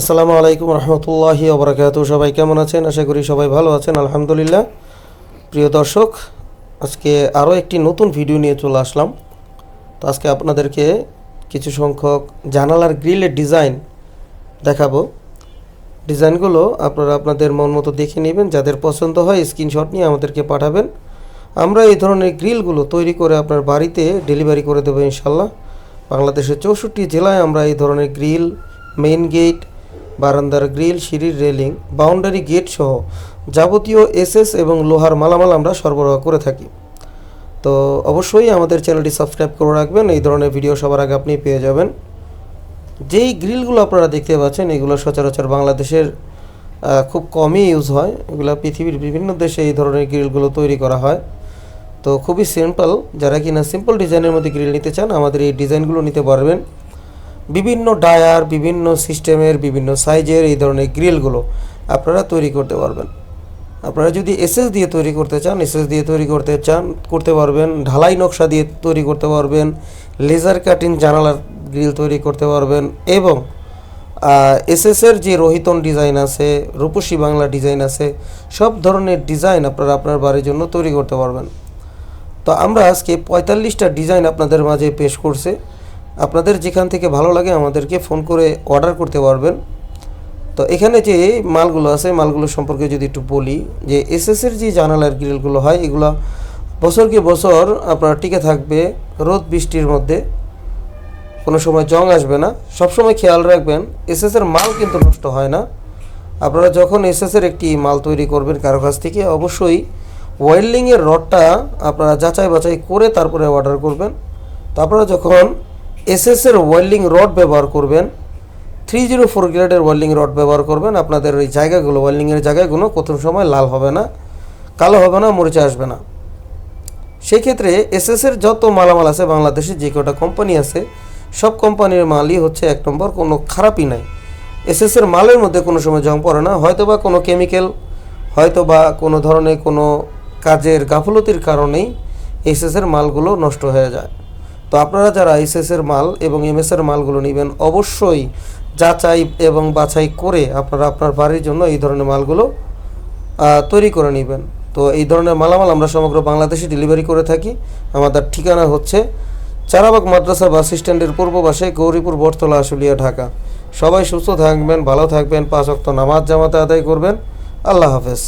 আসসালামু আলাইকুম রহমতুল্লাহি ওবরাকাতু সবাই কেমন আছেন? আশা করি সবাই ভালো আছেন, আলহামদুলিল্লাহ। প্রিয় দর্শক, আজকে আরও একটি নতুন ভিডিও নিয়ে চলে আসলাম। তো আজকে আপনাদেরকে কিছু সংখ্যক জানালার গ্রিলের ডিজাইন দেখাবো। ডিজাইনগুলো আপনারা আপনাদের মন মতো দেখে নেবেন, যাদের পছন্দ হয় স্ক্রিনশট নিয়ে আমাদেরকে পাঠাবেন। আমরা এই ধরনের গ্রিলগুলো তৈরি করে আপনার বাড়িতে ডেলিভারি করে দেবো ইনশাল্লাহ বাংলাদেশের চৌষট্টি জেলায় আমরা এই ধরনের গ্রিল, মেইন গেট বারান্দার গ্রিল, সিঁড়ির রেলিং, বাউন্ডারি গেট সহ যাবতীয় এসএস এবং লোহার মালামাল আমরা সরবরাহ করে থাকি। তো অবশ্যই আমাদের চ্যানেলটি সাবস্ক্রাইব করে রাখবেন। এই ধরনের ভিডিও সবার আগে আপনি পেয়ে যাবেন। যেই গ্রিলগুলো আপনারা দেখতে পাচ্ছেন, এগুলো সচরাচর বাংলাদেশের খুব কমই ইউজ হয়। এগুলো পৃথিবীর বিভিন্ন দেশে এই ধরনের গ্রিলগুলো তৈরি করা হয়। তো খুবই সিম্পল, যারা কিনা সিম্পল ডিজাইনের মধ্যে গ্রিল নিতে চান, আমাদের এই ডিজাইনগুলো নিতে পারবেন। বিভিন্ন ডায়ার, বিভিন্ন সিস্টেমের, বিভিন্ন সাইজের এই ধরনের গ্রিলগুলো আপনারা তৈরি করতে পারবেন। আপনারা যদি এসএস দিয়ে তৈরি করতে চান, এসএস দিয়ে তৈরি করতে চান, করতে পারবেন, ঢালাই নকশা দিয়ে তৈরি করতে পারবেন, লেজার কাটিং জানালার গ্রিল তৈরি করতে পারবেন এবং এসএসের যে রোহিতন ডিজাইন আছে, রূপসী বাংলা ডিজাইন আছে, সব ধরনের ডিজাইন আপনারা আপনার বাড়ির জন্য তৈরি করতে পারবেন। তো আমরা আজকে পঁয়তাল্লিশটা ডিজাইন আপনাদের মাঝে পেশ করছে। আপনাদের যেখান থেকে ভালো লাগে আমাদেরকে ফোন করে অর্ডার করতে পারবেন। তো এখানে যে মালগুলো আছে, মালগুলো সম্পর্কে যদি একটু বলি, যে এসএসের যে জানালার গ্রিলগুলো হয়, এগুলো বছরকে বছর আপনার টিকে থাকবে রোদ, বৃষ্টির মধ্যে। কোনো সময় জং আসবে না। সবসময় খেয়াল রাখবেন এসএসের মাল কিন্তু নষ্ট হয় না। আপনারা যখন এসএসের একটি মাল তৈরি করবেন কারও কাছ থেকে, অবশ্যই ওয়েল্ডিংয়ের রডটা আপনারা যাচাই বাছাই করে তারপরে অর্ডার করবেন। তো আপনারা যখন এসএসের ওয়েল্ডিং রড ব্যবহার করবেন। থ্রি জিরো ফোর গ্রেডের ওয়েল্ডিং রড ব্যবহার করবেন। আপনাদের ওই জায়গাগুলো ওয়েল্ডিংয়ের জায়গাগুলো কোন সময় লাল হবে না, কালো হবে না, মরিচা আসবে না। সেই ক্ষেত্রে এসএসের যত মালামাল আছে, বাংলাদেশে যে কটা কোম্পানি আছে, সব কোম্পানির মালই হচ্ছে এক নম্বর, কোনো খারাপই নাই। এসএসের মালের মধ্যে কোনো সময় জং পড়ে না হয়তো বা কোনো কেমিক্যাল হয়তো বা কোনো ধরনের কোনো কাজের গাফলতির কারণেই এসএসের মালগুলো নষ্ট হয়ে যায়। তো আপনারা যারা এসএসের মাল এবং এমএসের মালগুলো নেবেন, অবশ্যই যাচাই এবং বাছাই করে আপনারা আপনার বাড়ির জন্য এই ধরনের মালগুলো তৈরি করে নেবেন। তো এই ধরনের মালামাল আমরা সমগ্র বাংলাদেশে ডেলিভারি করে থাকি। আমাদের ঠিকানা হচ্ছে চারাবাগ মাদ্রাসা বাস স্ট্যান্ডের পূর্ব পাশে গৌরীপুর বটতলা আশুলিয়া, ঢাকা। সবাই সুস্থ থাকবেন, ভালো থাকবেন, পাঁচ অক্ত নামাজ জামাতে আদায় করবেন। আল্লাহ হাফেজ।